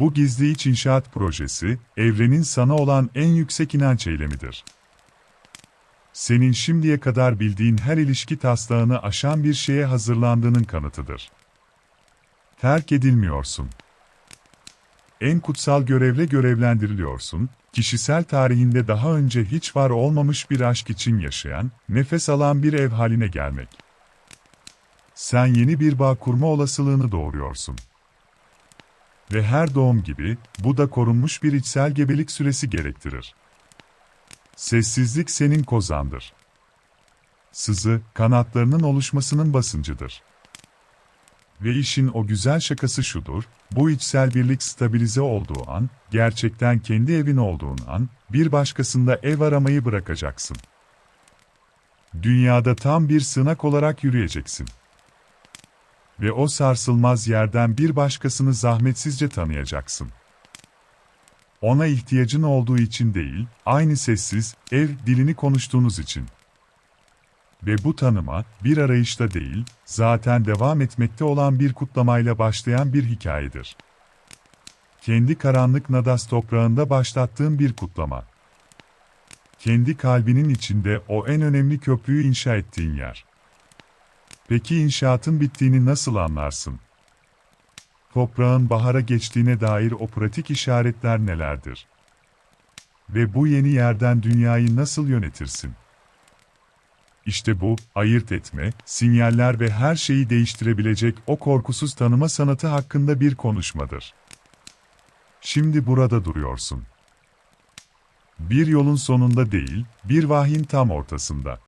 Bu gizli iç inşaat projesi, evrenin sana olan en yüksek inanç eylemidir. Senin şimdiye kadar bildiğin her ilişki taslağını aşan bir şeye hazırlandığının kanıtıdır. Terk edilmiyorsun. En kutsal görevle görevlendiriliyorsun, kişisel tarihinde daha önce hiç var olmamış bir aşk için yaşayan, nefes alan bir ev haline gelmek. Sen yeni bir bağ kurma olasılığını doğuruyorsun. Ve her doğum gibi, bu da korunmuş bir içsel gebelik süresi gerektirir. Sessizlik senin kozandır. Sızı, kanatlarının oluşmasının basıncıdır. Ve işin o güzel şakası şudur, bu içsel birlik stabilize olduğu an, gerçekten kendi evin olduğun an, bir başkasında ev aramayı bırakacaksın. Dünyada tam bir sığınak olarak yürüyeceksin. Ve o sarsılmaz yerden bir başkasını zahmetsizce tanıyacaksın. Ona ihtiyacın olduğu için değil, aynı sessiz, ev dilini konuştuğunuz için. Ve bu tanıma, bir arayışta değil, zaten devam etmekte olan bir kutlamayla başlayan bir hikayedir. Kendi karanlık Nadas toprağında başlattığın bir kutlama. Kendi kalbinin içinde o en önemli köprüyü inşa ettiğin yer. Peki inşaatın bittiğini nasıl anlarsın? Toprağın bahara geçtiğine dair o pratik işaretler nelerdir? Ve bu yeni yerden dünyayı nasıl yönetirsin? İşte bu, ayırt etme, sinyaller ve her şeyi değiştirebilecek o korkusuz tanıma sanatı hakkında bir konuşmadır. Şimdi burada duruyorsun. Bir yolun sonunda değil, bir vahyin tam ortasında.